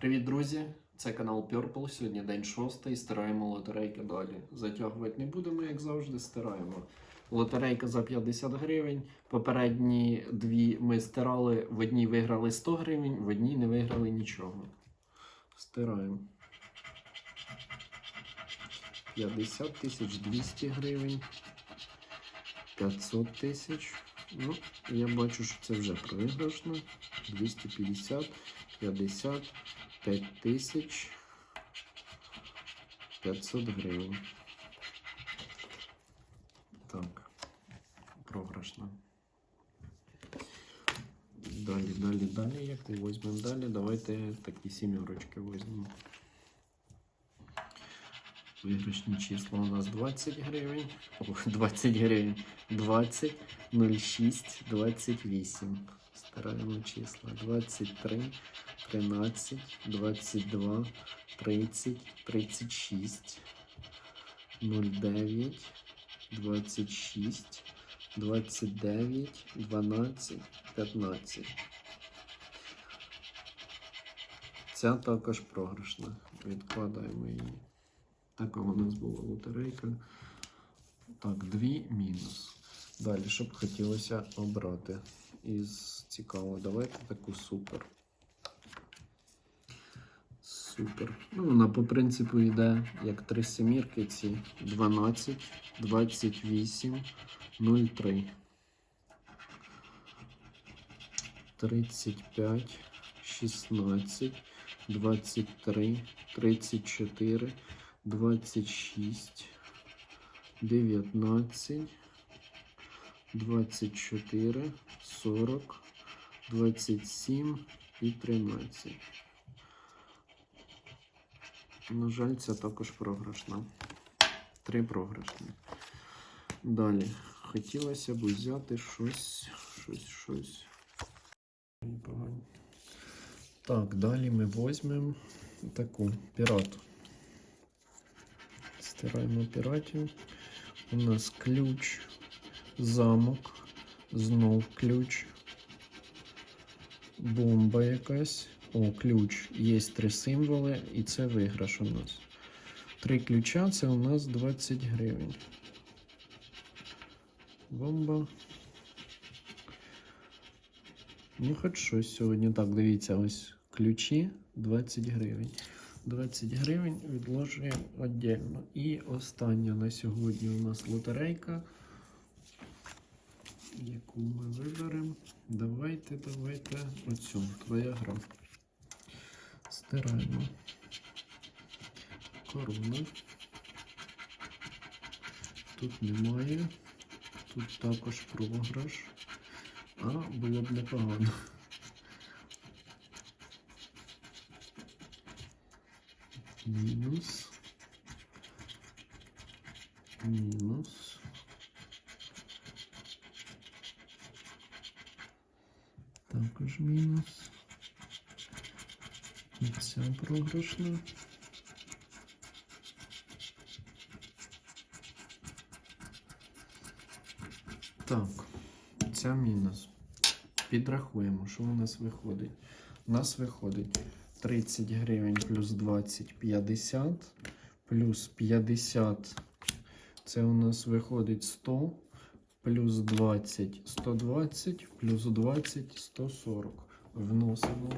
Привіт, друзі! Це канал Purple. Сьогодні день шостий. Стираємо лотерейки далі. Затягувати не будемо, як завжди, стираємо. Лотерейка за 50 гривень. Попередні дві ми стирали. В одній виграли 100 гривень, в одній не виграли нічого. Стираємо. 50 тисяч 200 гривень. 500 тисяч. Ну, я бачу, що це вже проіграшно. 250, 50, 5 тисяч 500 гривень. Так, програшно. Далі, далі, далі, яку візьмемо далі. Давайте такі сімерочки візьмемо. Виграшні числа у нас 20 гривень. 20 гривень. 20, 06, 28. Стараємо числа. 23, 13, 22, 30, 36, 09, 26, 29, 12, 15. Ця також програшна. Відкладаємо її. Така у нас була лотерейка. Так, дві мінус. Далі, що б хотілося обрати із цікавого. Давайте таку супер. Супер. Ну, вона по принципу йде як три семірки ці 12, 28, 03. 35, 16, 23, 34, 26, 19, 24, 40, 27 і 13. На жаль, це також програшна. Три програшні. Далі. Хотілося б взяти щось, щось, щось. Так, далі ми візьмемо таку пірату. Стираємо піратів. У нас ключ, замок, знов ключ, бомба якась. О, ключ. Є три символи, і це виграш у нас. Три ключа це у нас 20 гривень. Бомба. Ну, хоч щось сьогодні. Так, дивіться, ось ключі 20 гривень. 20 гривень відложуємо віддільно. І остання на сьогодні у нас лотерейка, яку ми виберемо. Давайте, давайте оцю твоя гра. Стираємо. Корона. Тут немає. Тут також програш. А було б непогано. Мінус. Мінус. Також мінус. І ця програшна. Так, ця мінус. Підрахуємо, що у нас виходить. У нас виходить 30 гривень плюс 20 50, плюс 50 це у нас виходить 100, плюс 20 120, плюс 20 140. Вносимо.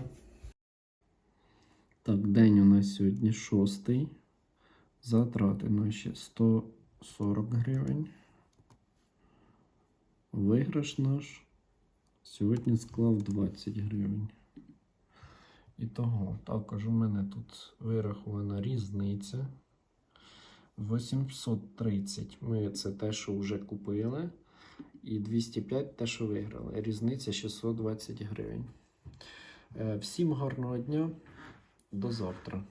Так, день у нас сьогодні шостий. Затрати наші 140 гривень. Виграш наш сьогодні склав 20 гривень. І того, також у мене тут вирахована різниця. 830. Ми це те, що вже купили. І 205 те, що виграли. Різниця 620 гривень. Е, Всім гарного дня. До завтра.